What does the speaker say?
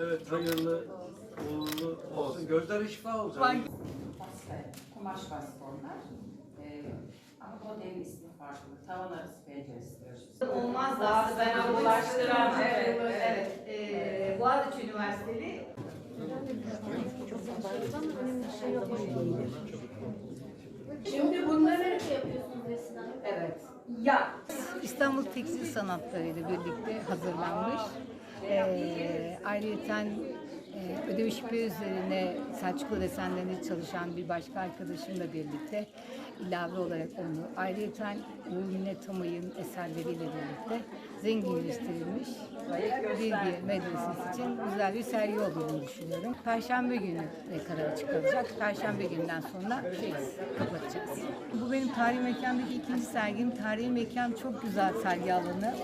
Evet, hayırlı uğurlu olsun. Gözlere şifa olacak. Baskı, kumaş baskı onlar. Ee, ama modelin ismi farklı. Tavan arası penceresi diyoruz. Olmaz daha ben ulaştıran evet evet Ee, Boğaziçi Üniversiteli Şimdi bunları yapıyorsunuz Esin Hanım. evet ya İstanbul Tekstil Sanatları ile birlikte hazırlanmış. Ee, ayrıyeten e, ödev şüphe üzerine Selçuklu desenlerinde çalışan bir başka arkadaşımla birlikte ilave olarak onu ayrıyeten Uğur Minnet eserleriyle birlikte zenginleştirilmiş bir medresesi için güzel bir sergi olduğunu düşünüyorum. Perşembe günü kadar çıkılacak. Perşembe günden sonra şeyiz, kapatacağız. Bu benim tarihi mekandaki ikinci sergim. Tarihi mekan çok güzel sergi alanı.